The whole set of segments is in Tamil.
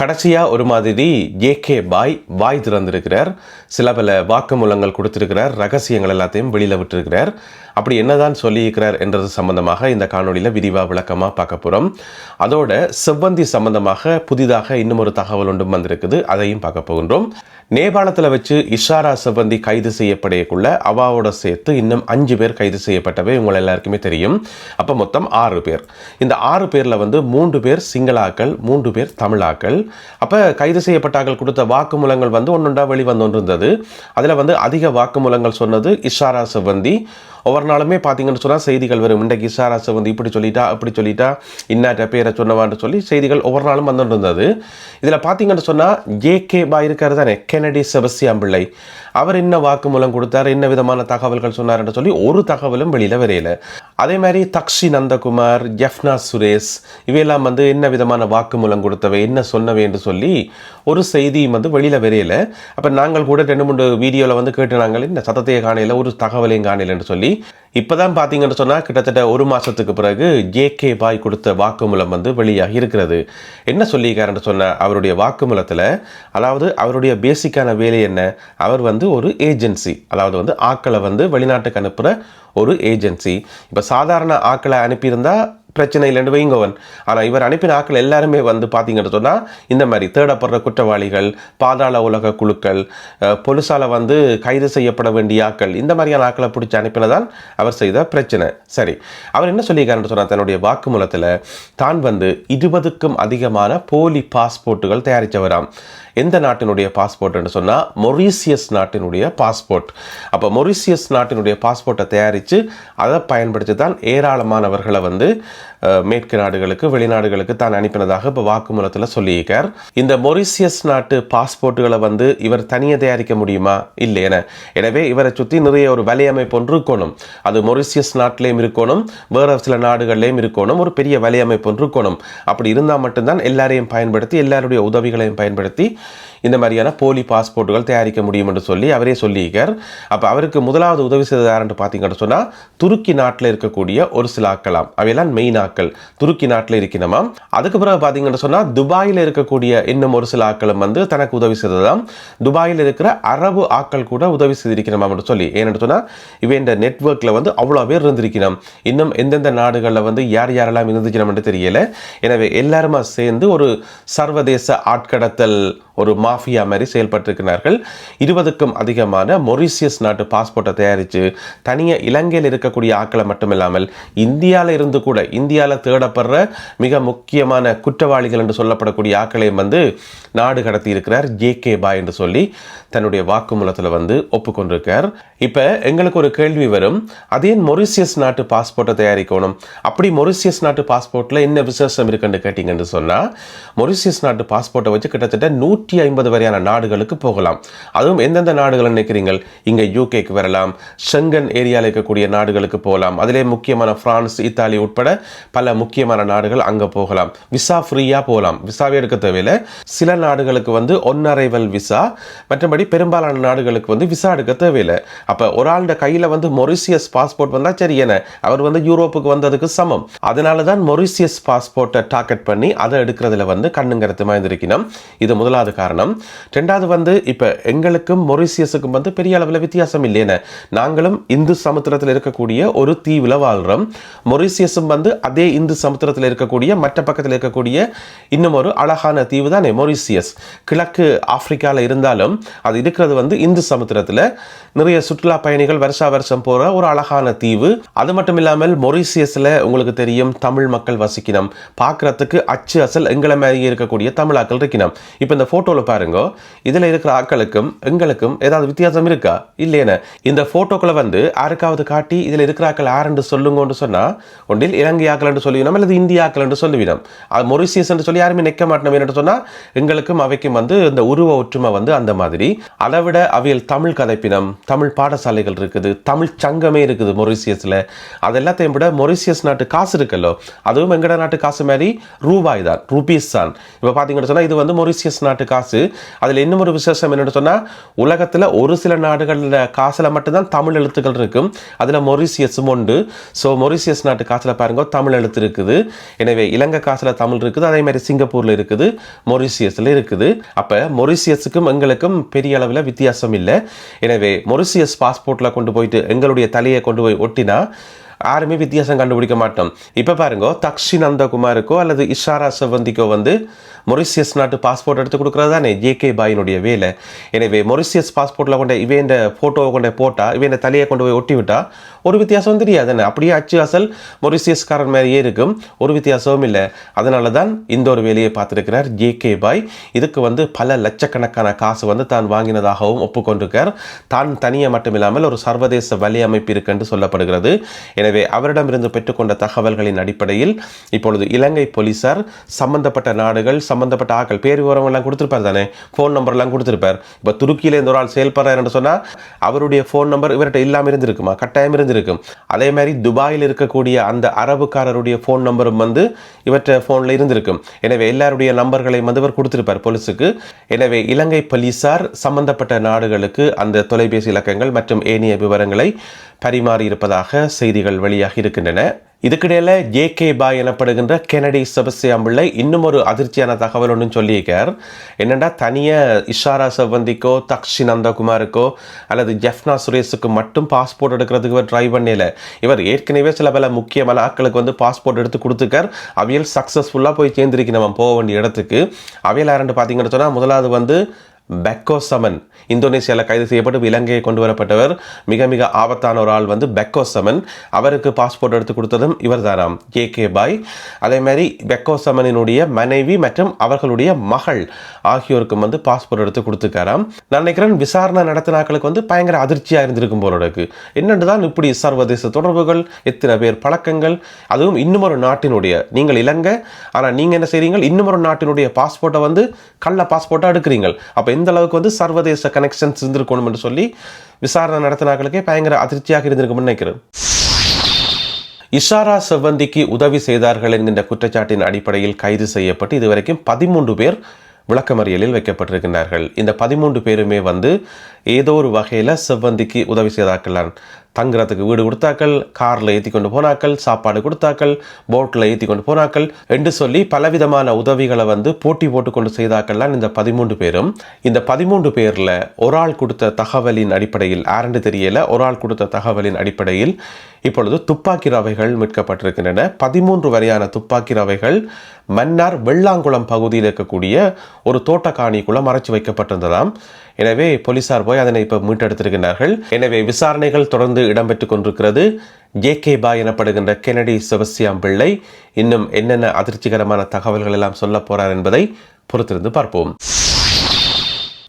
கடைசியாக ஒரு மாதிரி ஏகே பாய் வாய் திறந்திருக்கிறார். சில பல வாக்குமூலங்கள் கொடுத்துருக்கிறார். ரகசியங்கள் எல்லாத்தையும் வெளியில் விட்டுருக்கிறார். அப்படி என்னதான் சொல்லியிருக்கிறார் என்றது சம்பந்தமாக இந்த காணொலியில் விரிவாக விளக்கமாக பார்க்க போகிறோம் அதோட செவ்வந்தி சம்பந்தமாக புதிதாக இன்னும் ஒரு தகவல் ஒன்றும் வந்திருக்குது. அதையும் பார்க்க போகின்றோம். நேபாளத்தில் வச்சு இஷாரா செவ்வந்தி கைது செய்யப்படையக்குள்ள அவாவோட சேர்த்து இன்னும் அஞ்சு பேர் கைது செய்யப்பட்டவை உங்கள் எல்லாருக்குமே தெரியும். அப்போ மொத்தம் ஆறு பேர். இந்த ஆறு பேரில் வந்து மூன்று பேர் சிங்களாக்கள் மூன்று பேர் தமிழாக்கள். அப்போ கைது செய்யப்பட்டார்கள் கொடுத்த வாக்குமூலங்கள் வந்து ஒன்றொன்றா வெளிவந்து இருந்தது அதில் வந்து அதிக வாக்குமூலங்கள் சொன்னது இஷாரா செவ்வந்தி ஒவ்வொரு நாளுமே பார்த்தீங்கன்னு சொன்னால் செய்திகள் வரும். இன்றைக்கு இஷாரா வந்து இப்படி சொல்லிட்டா அப்படி சொல்லிட்டா இன்னாட்ட பேரை சொன்னவான்னு சொல்லி செய்திகள் ஒவ்வொரு நாளும் வந்துட்டு இருந்தது இதில் பார்த்தீங்கன்னு சொன்னால் ஜேகே பா இருக்காரு தானே கெனடி செபஸ்தியான் பிள்ளை. அவர் என்ன வாக்குமூலம் கொடுத்தார் என்ன விதமான தகவல்கள் சொன்னார்னு சொல்லி ஒரு தகவலும் வெளியில் வரையில. அதே மாதிரி தக்ஷி நந்தகுமார் ஜெஃப்னா சுரேஷ் இவையெல்லாம் வந்து என்ன விதமான வாக்குமூலம் கொடுத்தவை என்ன சொன்னவை என்று சொல்லி ஒரு செய்தியும் வந்து வெளியில் வரையல. அப்போ நாங்கள் கூட ரெண்டு மூணு வீடியோவில் வந்து கேட்டு நாங்கள் இந்த சத்தத்தையே காணையில் ஒரு தகவலையும் காணலைன்னு சொல்லி இப்போதான் பார்த்தீங்கன்னு சொன்னால் கிட்டத்தட்ட ஒரு மாதத்துக்கு பிறகு ஜே கே பாய் கொடுத்த வாக்குமூலம் வந்து வெளியாகி இருக்கிறது. என்ன சொல்லியிருக்காருன்னு சொன்ன அவருடைய வாக்குமூலத்தில் அதாவது அவருடைய பேசிக்கான வேலை என்ன? அவர் வந்து ஒரு ஏஜென்சி அதாவது வந்து ஆக்களை வந்து வெளிநாட்டுக்கு அனுப்புகிற ஒரு ஏஜென்சி இப்போ சாதாரண ஆக்களை அனுப்பியிருந்தா பிரச்சனை இல்லைன்னு வைங்கவன் ஆனால் இவர் அனுப்பின ஆட்கள் எல்லாருமே வந்து பார்த்தீங்கன்னு சொன்னால் இந்த மாதிரி தேடப்படுற குற்றவாளிகள் பாதாள உலக குழுக்கள் பொலிசால் வந்து கைது செய்யப்பட வேண்டிய ஆட்கள் இந்த மாதிரியான ஆட்களை பிடிச்சி அனுப்பினதான் அவர் செய்த பிரச்சனை. சரி அவர் என்ன சொல்லியிருக்காருன்னு சொன்னால் தன்னுடைய வாக்குமூலத்தில் தான் வந்து இருபதுக்கும் அதிகமான போலி பாஸ்போர்ட்டுகள் தயாரித்தவராம் எந்த நாட்டினுடைய பாஸ்போர்ட்னு சொன்னால் மொரீசியஸ் நாட்டினுடைய பாஸ்போர்ட் அப்போ மொரீசியஸ் நாட்டினுடைய பாஸ்போர்ட்டை தயாரித்து அதை பயன்படுத்தி தான் ஏராளமானவர்களை வந்து மேற்கு நாடுகளுக்கு வெளிநாடுகளுக்கு தான் அனுப்பினதாக இப்போ வாக்குமூலத்தில் சொல்லியிருக்கார். இந்த மொரிசியஸ் நாட்டு பாஸ்போர்ட்டுகளை வந்து இவர் தனியாக தயாரிக்க முடியுமா? இல்லையென எனவே இவரை சுற்றி நிறைய ஒரு வலையமைப்பு ஒன்று இருக்கணும். அது மொரிசியஸ் நாட்டிலையும் இருக்கணும் வேறு சில நாடுகள்லையும் இருக்கணும் ஒரு பெரிய வலையமைப்பு ஒன்று இருக்கணும். அப்படி இருந்தால் மட்டும்தான் எல்லாரையும் பயன்படுத்தி எல்லாருடைய உதவிகளையும் பயன்படுத்தி இந்த மாதிரியான போலி பாஸ்போர்ட்டுகள் தயாரிக்க முடியும் என்று சொல்லி அவரே சொல்லியிருக்கார். அப்போ அவருக்கு முதலாவது உதவி செய்தது யாருன்னு பார்த்தீங்கன்னு சொன்னால் துருக்கி நாட்டில் இருக்கக்கூடிய ஒரு சில ஆக்கலாம் அவையெல்லாம் மெயின் ஆக்கள் துருக்கி நாட்டில் இருக்கணுமாம் அதுக்கு பிறகு பார்த்தீங்கன்னு சொன்னால் துபாயில் இருக்கக்கூடிய இன்னும் ஒரு சில ஆக்களும் வந்து தனக்கு உதவி செய்ததாம் துபாயில் இருக்கிற அரபு ஆக்கள் கூட உதவி செய்திருக்கணுமாம் சொல்லி. ஏன்னு சொன்னால் இவை இந்த நெட்ஒர்க்கில் வந்து அவ்வளோ பேர் இருந்திருக்கணும் இன்னும் எந்தெந்த நாடுகளில் வந்து யார் யாரெல்லாம் இருந்துக்கணும்னு தெரியல. எனவே எல்லாருமா சேர்ந்து ஒரு சர்வதேச ஆட்கடத்தல் ஒரு மா மாஃபியா மாதிரி செயல்பட்டிருக்கிறார்கள். இருபதுக்கும் அதிகமான மொரிசியஸ் நாட்டு பாஸ்போர்ட்டை தயாரித்து தனியாக இலங்கையில் இருக்கக்கூடிய ஆக்களை மட்டுமில்லாமல் இந்தியாவில் இருந்து கூட இந்தியாவில் தேடப்படுற மிக முக்கியமான குற்றவாளிகள் என்று சொல்லப்படக்கூடிய ஆக்களையும் வந்து நாடு கடத்தி இருக்கிறார் ஜே கே பாய் என்று சொல்லி தன்னுடைய வாக்குமூலத்தில் வந்து ஒப்புக்கொண்டிருக்கார். இப்போ எங்களுக்கு ஒரு கேள்வி வரும். அதே மொரிசியஸ் நாட்டு பாஸ்போர்ட்டை தயாரிக்கணும். அப்படி மொரிசியஸ் நாட்டு பாஸ்போர்ட்டில் என்ன விசேஷம் இருக்குன்னு கேட்டிங்கன்னு சொன்னால் மொரிசியஸ் நாட்டு பாஸ்போர்ட்டை வச்சு கிட்டத்தட்ட நூற்றி ஐம்பது வரையான நாடுகளுக்கு போகலாம். அதுவும் எந்தெந்த நாடுகள் நினைக்கிறீங்கள்? இங்கே யூகேக்கு வரலாம். செங்கன் ஏரியாவில் இருக்கக்கூடிய நாடுகளுக்கு போகலாம். அதிலே முக்கியமான பிரான்ஸ் இத்தாலி உட்பட பல முக்கியமான நாடுகள் அங்கே போகலாம். விசா ஃப்ரீயாக போகலாம். விசாவே எடுக்க தேவையில்லை. சில நாடுகளுக்கு வந்து ஒன்னரைவல் விசா மற்றபடி பெரும்பாலான நாடுகளுக்கு வந்து விசா எடுக்க தேவையில்லை. அப்போ ஒரு ஆளுடைய கையில் வந்து மொரிசியஸ் பாஸ்போர்ட் வந்தால் சரி என்ன? அவர் வந்து யூரோப்புக்கு வந்ததுக்கு சமம். அதனால தான் மொரிசியஸ் பாஸ்போர்ட்டை டார்கெட் பண்ணி அதை எடுக்கிறதுல வந்து கண்ணுங்கரத்துமா இருந்திருக்கணும் இது முதலாவது காரணம். ரெண்டாவது வந்து இப்போ எங்களுக்கும் மொரிசியஸுக்கும் வந்து பெரிய அளவில் வித்தியாசம் இல்லையேன. நாங்களும் இந்து சமுத்திரத்தில் இருக்கக்கூடிய ஒரு தீவில் வாழ்கிறோம் மொரிசியஸும் வந்து அதே இந்து சமுத்திரத்தில் இருக்கக்கூடிய மற்ற பக்கத்தில் இருக்கக்கூடிய இன்னும் ஒரு அழகான தீவு தானே மொரிசியஸ். கிழக்கு ஆப்பிரிக்காவில் இருந்தாலும் அது இருக்கிறது வந்து இந்து சமுத்திரத்தில். நிறைய சுற்றுலா பயணிகள் வருஷா வருஷம் போகிற ஒரு அழகான தீவு. அது மட்டும் இல்லாமல் மொரிசியஸில் உங்களுக்கு தெரியும் தமிழ் மக்கள் வசிக்கணும் பார்க்குறதுக்கு அச்சு அசல் எங்களை மாதிரி இருக்கக்கூடிய தமிழாக்கள் இருக்கணும் இப்போ இந்த ஃபோட்டோவில் பாருங்க. இதில் இருக்கிற ஆக்களுக்கும் எங்களுக்கும் ஏதாவது வித்தியாசம் இருக்கா? இல்லையேன இந்த ஃபோட்டோக்களை வந்து யாருக்காவது காட்டி இதில் இருக்கிற ஆக்கள் யாருன்னு சொல்லுங்கன்னு சொன்னால் ஒன்றில் இலங்கை ஆக்கள் என்று சொல்லிவிடும் அல்லது இந்திய ஆக்கள் என்று சொல்லிவிடும். அது மொரிசியஸ் என்று சொல்லி யாருமே நிற்க மாட்டோம் என்று சொன்னால் எங்களுக்கும் அவைக்கும் வந்து இந்த உருவ ஒற்றுமை வந்து அந்த மாதிரி. அதை விட அவையில் தமிழ் கதைப்பினம் தமிழ் பாடசாலைகள் இருக்குது தமிழ் சங்கமே இருக்குது மொரிசியஸில் அது எல்லாத்தையும் விட மொரிசியஸ் நாட்டு காசு இருக்கல்லோ. அதுவும் எங்கட நாட்டு காசு மாதிரி ரூபாய் தான் ருபீஸ் தான். இப்போ பார்த்தீங்கன்னு சொன்னால் இது வந்து மொரிசியஸ் நாட்டு காசு. அதில் இன்னும் ஒரு விசேஷம் என்னன்னு சொன்னால் உலகத்தில் ஒரு சில நாடுகளில் காசில் மட்டும்தான் தமிழ் எழுத்துக்கள் இருக்கும். அதில் மொரிசியஸும் உண்டு. ஸோ மொரிசியஸ் நாட்டு காசில் பாருங்க தமிழ் எழுத்து இருக்குது. எனவே இலங்கை காசில் தமிழ் இருக்குது அதே மாதிரி சிங்கப்பூரில் இருக்குது மொரிசியஸில் இருக்குது. அப்போ மொரிசியஸுக்கும் எங்களுக்கும் பெரிய அளவில் வித்தியாசம் இல்லை. எனவே மொரிசியஸ் பாஸ்போர்ட்டில் கொண்டு போயிட்டு எங்களுடைய தலையை கொண்டு போய் ஒட்டினா யாருமே வித்தியாசம் கண்டுபிடிக்க மாட்டோம். இப்போ பாருங்க தக்ஷி நந்தகுமாருக்கோ அல்லது இஷாரா செவந்திக்கோ வந்து மொரிசியஸ் நாட்டு பாஸ்போர்ட் எடுத்து கொடுக்குறது தானே ஜேகே பாயினுடைய வேலை. எனவே மொரிசியஸ் பாஸ்போர்ட்டில் கொண்ட இவன் ஃபோட்டோவை கொண்டு போட்டால் இவன் தலையை கொண்டு போய் ஒட்டி விட்டால் ஒரு வித்தியாசம் தெரியாது. என்ன? அப்படியே அச்சு அசல் மொரிசியஸ்காரன் மாதிரியே இருக்கும். ஒரு வித்தியாசமும் இல்லை. அதனால தான் இந்த ஒரு வேலையை பார்த்துருக்கிறார் ஜேகே பாய். இதுக்கு வந்து பல லட்சக்கணக்கான காசு வந்து தான் வாங்கினதாகவும் ஒப்புக்கொண்டிருக்கார். தான் தனியாக மட்டும் இல்லாமல் ஒரு சர்வதேச வலி அமைப்பு இருக்குன்னு சொல்லப்படுகிறது. எனவே அவரிடமிருந்து பெற்றுக்கொண்ட தகவல்களின் அடிப்படையில் இப்பொழுது இலங்கை போலீசார் சம்பந்தப்பட்ட நாடுகள் சம்பந்தப்பட்ட ஆக்கள் பேர் விவரங்கள்லாம் கொடுத்துருப்பார் தானே? ஃபோன் நம்பர்லாம் கொடுத்துருப்பார். இப்போ துருக்கியில் இந்த ஒரு ஆள் செயல்படுறாருன்னு சொன்னால் அவருடைய ஃபோன் நம்பர் இவர்கிட்ட இல்லாமல் இருந்திருக்குமா? கட்டாயம் இருந்து இருந்திருக்கும் அதே மாதிரி துபாயில் இருக்கக்கூடிய அந்த அரபுக்காரருடைய ஃபோன் நம்பரும் வந்து இவற்றை ஃபோனில் இருந்திருக்கும். எனவே எல்லாருடைய நம்பர்களை வந்து இவர் கொடுத்திருப்பார் போலீஸுக்கு. எனவே இலங்கை போலீசார் சம்பந்தப்பட்ட நாடுகளுக்கு அந்த தொலைபேசி இலக்கங்கள் மற்றும் ஏனைய விவரங்களை பரிமாறி இருப்பதாக செய்திகள் வெளியாகி இருக்கின்றன. இதுக்கிடையில் ஜே கே பாய் எனப்படுகின்ற கெனடி செபஸ்தியாம் பிள்ளை இன்னும் ஒரு அதிர்ச்சியான தகவல் ஒன்று சொல்லியிருக்கார். என்னென்னா தனியாக இஷாரா செவ்வந்திக்கோ தக்ஷி நந்தகுமாருக்கோ அல்லது ஜெஃப்னா சுரேஷுக்கு மட்டும் பாஸ்போர்ட் எடுக்கிறதுக்கு இவர் ட்ரை பண்ணல. இவர் ஏற்கனவே சில பல முக்கியமான ஆட்களுக்கு வந்து பாஸ்போர்ட் எடுத்து கொடுத்துருக்கார். அவியல் சக்ஸஸ்ஃபுல்லாக போய் சேர்ந்திருக்கு நம்ம போக வேண்டிய இடத்துக்கு. அவியல் யாருன்னு பார்த்தீங்கன்னு சொன்னால் முதலாவது வந்து பெக்கோ சமன் இந்தோனேசியாவில் கைது செய்யப்பட்டு இலங்கையை கொண்டு வரப்பட்டவர் மிக மிக ஆபத்தான ஒரு ஆள் வந்து பெக்கோ சமன் அவருக்கு பாஸ்போர்ட் எடுத்து கொடுத்ததும் இவர் தானாம் ஜே கே பாய் அதேமாதிரி பெக்கோ சமனினுடைய மனைவி மற்றும் அவர்களுடைய மகள் ஆகியோருக்கும் வந்து பாஸ்போர்ட் எடுத்து கொடுத்துக்காராம் நான் நினைக்கிறேன் விசாரணை நடத்தினாக்களுக்கு வந்து பயங்கர அதிர்ச்சியாக இருந்திருக்கும் போல என்னென்று தான் இப்படி சர்வதேச தொடர்புகள் எத்தனை பேர் பழக்கங்கள் அதுவும் இன்னும் ஒரு நாட்டினுடைய நீங்கள் இலங்கை ஆனால் நீங்கள் என்ன செய்கிறீங்க இன்னும் ஒரு நாட்டினுடைய பாஸ்போர்ட்டை வந்து கள்ள பாஸ்போர்ட்டாக எடுக்கிறீங்க அப்போ எந்த அளவுக்கு வந்து சர்வதேச கனெக்ஷன்ஸ் இருந்திருக்கணும் என்று சொல்லி விசாரணை நடத்தினாக்களுக்கே பயங்கர அதிர்ச்சியாக இருந்திருக்கும்னு நினைக்கிறேன். இஷாரா செவ்வந்திக்கு உதவி செய்தார்கள் என்கின்ற குற்றச்சாட்டின் அடிப்படையில் கைது செய்யப்பட்டு இதுவரைக்கும் பதிமூன்று பேர் விளக்கமறியலில் வைக்கப்பட்டிருக்கின்றார்கள். இந்த பதிமூன்று பேருமே வந்து ஏதோ ஒரு வகையில் செவ்வந்திக்கு உதவி செய்தார்கள் தங்குறதுக்கு வீடு கொடுத்தாக்கள் காரில் ஏற்றி கொண்டு போனாக்கள் சாப்பாடு கொடுத்தாக்கள் போட்டில் ஏற்றி கொண்டு போனாக்கள் என்று சொல்லி பலவிதமான உதவிகளை வந்து போட்டி போட்டுக்கொண்டு செய்தாக்கள்லாம் இந்த பதிமூன்று பேரும். இந்த பதிமூன்று பேரில் ஒரு ஆள் கொடுத்த தகவலின் அடிப்படையில் ஆரண்டு தெரியல ஒரு ஆள் கொடுத்த தகவலின் அடிப்படையில் இப்பொழுது துப்பாக்கி ரவைகள் மீட்கப்பட்டிருக்கின்றன. பதிமூன்று வரையான துப்பாக்கி ரவைகள் மன்னார் வெள்ளாங்குளம் பகுதியில் இருக்கக்கூடிய ஒரு தோட்டக்காணிக்குள்ள மறைச்சு வைக்கப்பட்டிருந்ததாம். எனவே போலீசார் போய் அதனை இப்போ மீட்டெடுத்திருக்கிறார்கள் எனவே விசாரணைகள் தொடர்ந்து இடம்பெற்று கொண்டிருக்கிறது. ஜே கே பாய் எனப்படுகின்ற கெனடி செபஸ்தியாம் பிள்ளை இன்னும் என்னென்ன அதிர்ச்சிகரமான தகவல்கள் எல்லாம் சொல்ல போறார் என்பதை பொறுத்திருந்து பார்ப்போம்.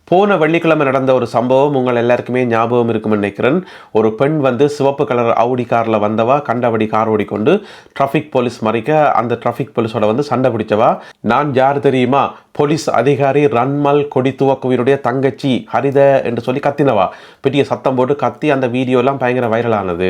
போன வெள்ளிக்கிழமை நடந்த ஒரு சம்பவம் உங்கள் எல்லாருக்குமே ஞாபகம் இருக்கும்னு நினைக்கிறேன். ஒரு பெண் வந்து சிவப்பு கலர் அவுடி காரில் வந்தவா கண்டபடி கார் ஓடிக்கொண்டு டிராஃபிக் போலீஸ் மறைக்க அந்த டிராஃபிக் போலீஸோட வந்து சண்டை பிடிச்சவா? நான் யார் தெரியுமா? போலீஸ் அதிகாரி ரன்மல் கொடித்துவக்குவினுடைய தங்கச்சி ஹரித என்று சொல்லி கத்தினவா? பெரிய சத்தம் போட்டு கத்தி அந்த வீடியோ எல்லாம் பயங்கர வைரல் ஆனது.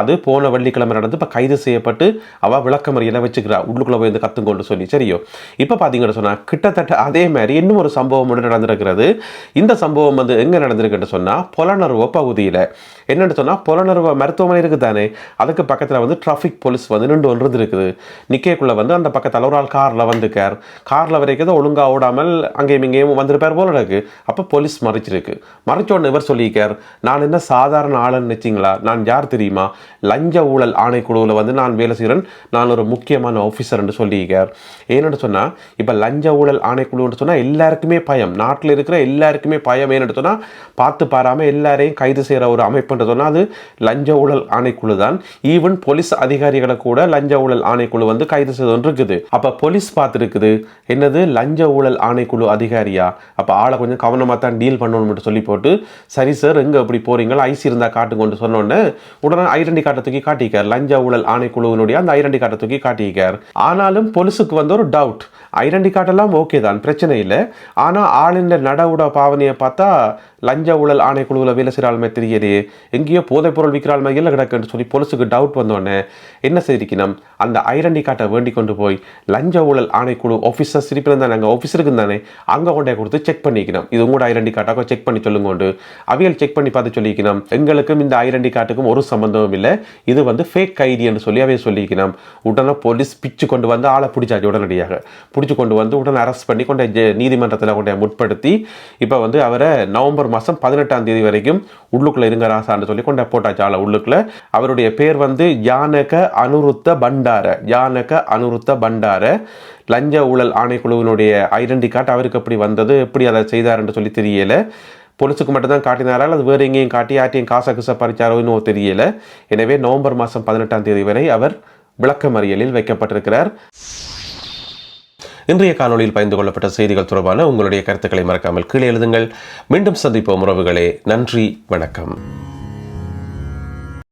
அது போன வெள்ளிக்கிழமை நடந்து இப்போ கைது செய்யப்பட்டு அவள் விளக்கமறியலை வச்சுக்கிறா. உள்ளுக்குள்ளே போய் வந்து கத்துங்கொண்டு சொல்லி. சரியோ? இப்போ பார்த்தீங்கன்னு சொன்னால் கிட்டத்தட்ட அதே மாதிரி இன்னும் ஒரு சம்பவம் ஒன்று நடந்திருக்கிறது. இந்த சம்பவம் வந்து எங்கே நடந்திருக்குன்னு சொன்னால் புலனருவ பகுதியில். என்னென்னு சொன்னால் புலனருவ மருத்துவமனை இருக்குது தானே அதுக்கு பக்கத்தில் வந்து டிராஃபிக் போலீஸ் வந்து நின்று ஒன்று இருக்குது நிக்கேக்குள்ளே வந்து அந்த பக்கத்தில் ஒரு ஆள் காரில் வந்துக்கார் காரில் வரைக்கும் ஒழுங்காக ஓடாமல் அங்கேயும் இங்கேயும் வந்திருப்பார் போல இருக்கு. அப்போ போலீஸ் மறைச்சிருக்கு. மறைச்சோன்னு இவர் சொல்லியிருக்கார் நான் என்ன சாதாரண ஆளுன்னு நினச்சிங்களா நான் யார் தெரியுமா? லஞ்ச ஊழல் ஆணைக்குழுவில் வந்து நான் வேலை செய்கிறேன் நான் ஒரு முக்கியமான ஆஃபீஸர்னு சொல்லியிருக்கார் ஏன்னு சொன்னால் இப்போ லஞ்ச ஊழல் ஆணைக்குழுன்னு சொன்னால் எல்லாருக்குமே பயம். நாட்டில் இருக்கிற எல்லாருக்குமே பயம். ஏன்னு சொன்னால் பார்த்து பாராமல் எல்லாரையும் கைது செய்கிற ஒரு அமைப்புன்ற சொன்னால் அது லஞ்ச ஊழல் ஆணைக்குழு தான். ஈவன் போலீஸ் அதிகாரிகளை கூட லஞ்ச ஊழல் ஆணைக்குழு வந்து கைது செய்தோன்னு இருக்குது அப்போ போலீஸ் பார்த்துருக்குது என்னது லஞ்ச ஊழல் ஆணைக்குழு அதிகாரியா? அப்போ ஆளை கொஞ்சம் கவனமாக தான் டீல் பண்ணணும்னு சொல்லி போட்டு சரி சார் எங்கே இப்படி போகிறீங்களோ ஐசி இருந்தால் காட்டுங்கன்னு சொன்னோடனே உடனே ஐடென்டி ஐரண்டி கார்டை தூக்கி காட்டிக்கார். லஞ்ச ஊழல் ஆணைக்குழுவினுடைய அந்த ஐரண்டி காட்ட தூக்கி காட்டிக்கார். ஆனாலும் போலீஸுக்கு வந்து ஒரு டவுட் ஐரண்டி காட்டெல்லாம் ஓகே தான் பிரச்சனை இல்லை. ஆனால் ஆளின் நடவுட பாவனையை பார்த்தா லஞ்ச ஊழல் ஆணைக்குழுவில் வேலை செய்கிற ஆளுமே எங்கேயோ போதைப்பொருள் விற்கிற ஆளுமே இல்லை கிடக்குன்னு சொல்லி போலீஸுக்கு டவுட் வந்தோடனே என்ன செய்திருக்கணும்? அந்த ஐரண்டி காட்டை வேண்டி கொண்டு போய் லஞ்ச ஊழல் ஆணைக்குழு ஆஃபீஸர் சிரிப்பில் தானே அங்கே ஆஃபீஸ் இருக்கு தானே அங்கே கொண்டே கொடுத்து செக் பண்ணிக்கணும். இது உங்களோட ஐரண்டி காட்டாக செக் பண்ணி சொல்லுங்க கொண்டு அவியல் செக் பண்ணி பார்த்து சொல்லிக்கணும். எங்களுக்கும் இந்த ஐரண்டி காட்டுக்கும் ஒரு சம்பந்தமும் இல்லை. இது வந்து ஃபேக் ஐடி என்று சொல்லி அவைய சொல்லிக்கணும் உடனே போலீஸ் பிச்சு கொண்டு வந்து ஆளை பிடிச்சாச்சு உடனடியாக. பிடிச்சி கொண்டு வந்து உடனே அரெஸ்ட் பண்ணி கொண்டு நீதிமன்றத்தில் கொண்டு முற்படுத்தி இப்போ வந்து அவரை நவம்பர் மாதம் பதினெட்டாம் தேதி வரைக்கும் உள்ளுக்குள்ளே இருங்க ராசான்னு சொல்லி கொண்டு போட்டாச்சு ஆளை உள்ளுக்குள்ள. அவருடைய பேர் வந்து ஜானக அனுருத்த பண்டார. ஜானக அனுருத்த பண்டார. லஞ்ச ஊழல் ஆணைக்குழுவினுடைய ஐடென்டி கார்டு அவருக்கு எப்படி வந்தது எப்படி அதை செய்தார் என்று சொல்லி தெரியலை. போலீஸுக்கு மட்டும்தான் காட்டினாரா? அது வேறு எங்கேயும் காட்டி யார்ட்டையும் காசை கிசை பறிச்சாரோ இன்னும் தெரியல. எனவே நவம்பர் மாதம் பதினெட்டாம் தேதி வரை அவர் விளக்கமறியலில் வைக்கப்பட்டிருக்கிறார். இன்றைய காணொலியில் பகிர்ந்து கொள்ளப்பட்ட செய்திகள் தொடர்பான உங்களுடைய கருத்துக்களை மறக்காமல் கீழே எழுதுங்கள். மீண்டும் சந்திப்போம் உறவுகளே. நன்றி வணக்கம்.